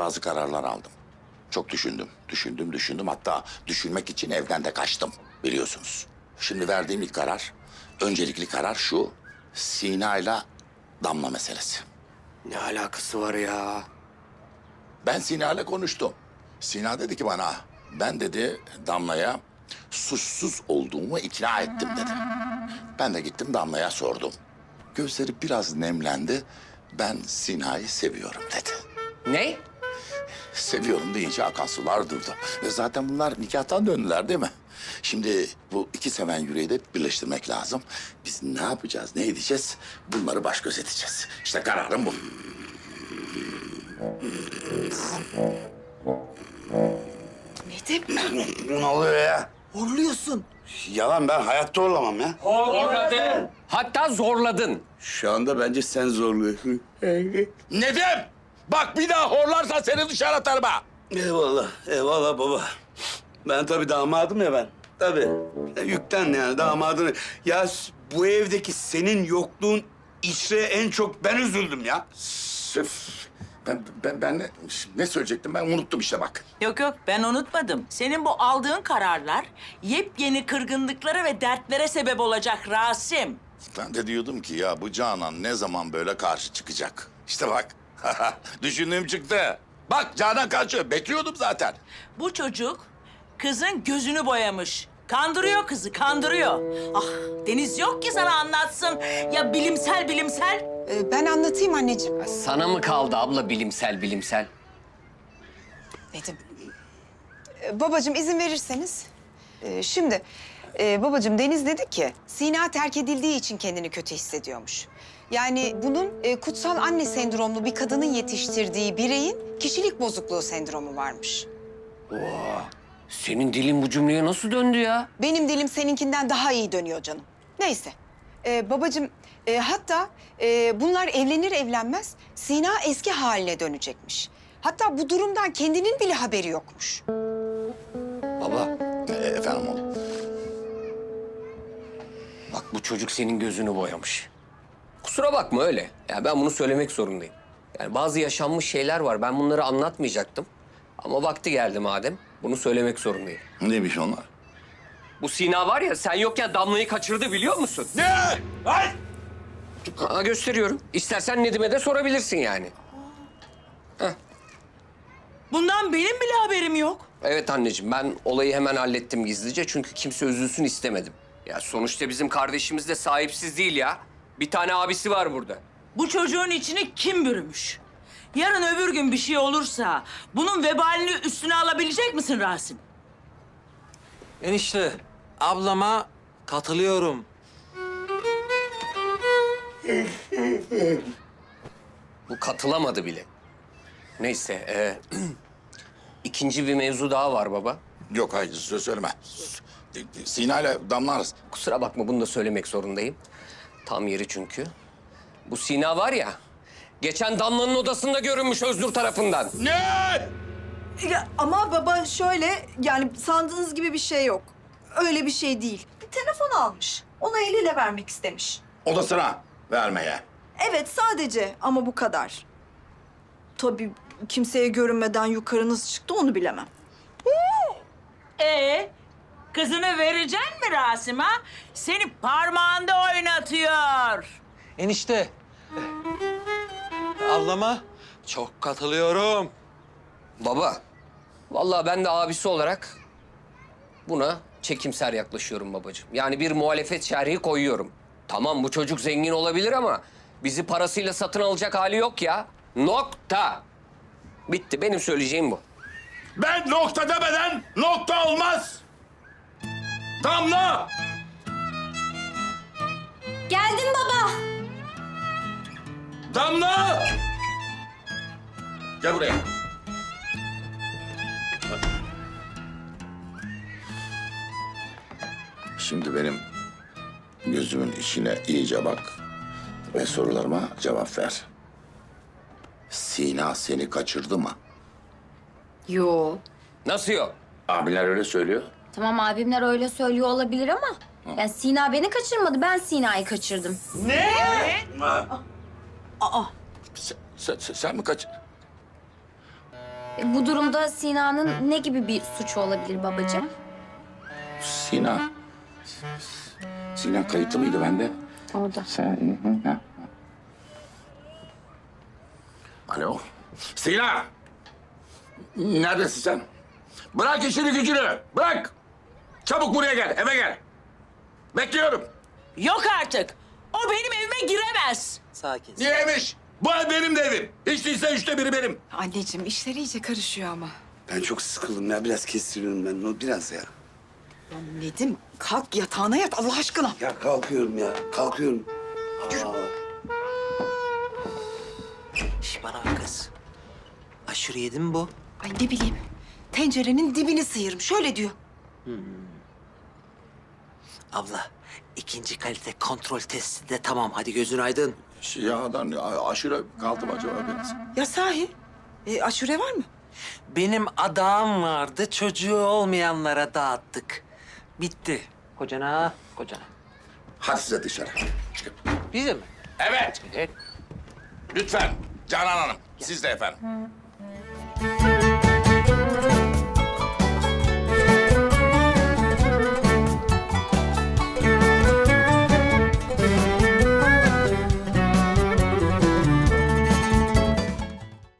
bazı kararlar aldım. Çok düşündüm, düşündüm, düşündüm. Hatta düşünmek için evden de kaçtım biliyorsunuz. Şimdi verdiğim ilk karar, öncelikli karar şu. Sina ile Damla meselesi. Ne alakası var ya? Ben Sina ile konuştum. Sina dedi ki bana, ben dedi Damla'ya suçsuz olduğumu ikna ettim dedi. Ben de gittim Damla'ya sordum. Gözleri biraz nemlendi. Ben Sina'yı seviyorum dedi. Ne? Seviyorum deyince akan sular durdu. Ve zaten bunlar nikahtan döndüler değil mi? Şimdi bu iki seven yüreği de birleştirmek lazım. Biz ne yapacağız, ne edeceğiz? Bunları baş göz edeceğiz. İşte kararım bu. Nedim Ne oluyor ya? horluyorsun. Yalan ben hayatta olamam ya. Zorladın. Hatta zorladın. Şu anda bence sen zorluyorsun. Nedim! Bak bir daha horlarsan seni dışarı atarım ha. Eyvallah, eyvallah baba. Ben tabii damadım ya ben. Tabii. Ya yükten yani damadını. Ya bu evdeki senin yokluğun içre en çok ben üzüldüm ya. Öf. Ben, ben, ben ne, ne söyleyecektim ben unuttum işte bak. Yok yok ben unutmadım. Senin bu aldığın kararlar yepyeni kırgınlıklara ve dertlere sebep olacak Rasim. Ben de diyordum ki ya bu Canan ne zaman böyle karşı çıkacak? İşte bak. Düşündüğüm çıktı. Bak Canan karşı. Bekliyordum zaten. Bu çocuk kızın gözünü boyamış. Kandırıyor kızı, kandırıyor. Ah Deniz yok ki sana anlatsın. Ya bilimsel bilimsel. Ee, ben anlatayım anneciğim. Sana mı kaldı abla bilimsel bilimsel? Nedim. Ee, babacığım izin verirseniz. Ee, şimdi e, babacığım Deniz dedi ki Sina terk edildiği için kendini kötü hissediyormuş. Yani bunun e, kutsal anne sendromlu bir kadının yetiştirdiği bireyin kişilik bozukluğu sendromu varmış. Senin dilin bu cümleye nasıl döndü ya? Benim dilim seninkinden daha iyi dönüyor canım. Neyse. Ee, babacığım e, hatta e, bunlar evlenir evlenmez Sina eski haline dönecekmiş. Hatta bu durumdan kendinin bile haberi yokmuş. Baba E, efendim oğlum. bak bu çocuk senin gözünü boyamış. Kusura bakma öyle. Ya ben bunu söylemek zorundayım. Yani bazı yaşanmış şeyler var. Ben bunları anlatmayacaktım. Ama vakti geldi madem. Bunu söylemek zorundayım. Neymiş onlar? Bu Sina var ya sen yokken Damla'yı kaçırdı biliyor musun? Ne? Ay! Aa, gösteriyorum. İstersen Nedim'e de sorabilirsin yani. Bundan benim bile haberim yok. Evet anneciğim ben olayı hemen hallettim gizlice çünkü kimse üzülsün istemedim. Ya sonuçta bizim kardeşimiz de sahipsiz değil ya. Bir tane abisi var burada. Bu çocuğun içini kim bürümüş? Yarın öbür gün bir şey olursa bunun vebalini üstüne alabilecek misin Rasim? Enişte, ablama katılıyorum. Bu katılamadı bile. Neyse e, ikinci bir mevzu daha var baba. Yok hayır söz söyleme. Sina ile Damla. Kusura bakma bunu da söylemek zorundayım. Tam yeri çünkü. Bu Sina var ya, geçen Damla'nın odasında görünmüş Özgür tarafından. Ne? Ya ama baba şöyle yani sandığınız gibi bir şey yok. Öyle bir şey değil. Bir telefon almış. Ona eliyle vermek istemiş. Odasına vermeye. Evet sadece ama bu kadar. Tabii kimseye görünmeden yukarı nasıl çıktı onu bilemem. Ee, kızını vereceksin mi Rasim ha? Seni parmağında oynatıyor. Enişte, ablama çok katılıyorum. Baba, vallahi ben de abisi olarak buna çekimser yaklaşıyorum babacığım. Yani bir muhalefet şerhi koyuyorum. Tamam bu çocuk zengin olabilir ama bizi parasıyla satın alacak hali yok ya. Nokta. Bitti. Benim söyleyeceğim bu. Ben nokta demeden nokta olmaz. Damla! Geldim baba. Damla! Gel buraya. Şimdi benim gözümün içine iyice bak ve sorularıma cevap ver. Sina seni kaçırdı mı? Yo. Nasıl yok? Abiler öyle söylüyor. Tamam abimler öyle söylüyor olabilir ama... Yani Sina beni kaçırmadı, ben Sina'yı kaçırdım. Sen, sen, sen mi kaç... E, Bu durumda Sina'nın ne gibi bir suçu olabilir babacığım? Sina. Sina kayıtlı mıydı bende? Orada. Sen, hı, hı, ha. Alo. Sina. Neredesin sen? Bırak işini gücünü. Bırak. Çabuk buraya gel. Eve gel. Bekliyorum. Yok artık. O benim evime giremez. Sakin. Niyemiş? Bu ev benim de evim. Hiç değilse üçte biri benim. Anneciğim işler iyice karışıyor ama. Ben çok sıkıldım ya. Biraz kestiriyorum ben. O biraz ya. Nedim kalk yatağına yat Allah aşkına. Ya kalkıyorum ya. Kalkıyorum. Aa. Şş, bana bak kız. Aşırı yedi mi bu? Ay ne bileyim. Tencerenin dibini sıyırmış öyle diyor. Abla, ikinci kalite kontrol testi de tamam. Hadi gözün aydın. Yağdan aşırı kaldı mı acaba biraz? Ya sahi e, aşure var mı? Benim adağım vardı. Çocuğu olmayanlara dağıttık. Bitti. Kocana, kocana. Hadi size dışarı. Çıkın. Bize mi? Evet. Evet. Lütfen Canan Hanım. Siz de efendim.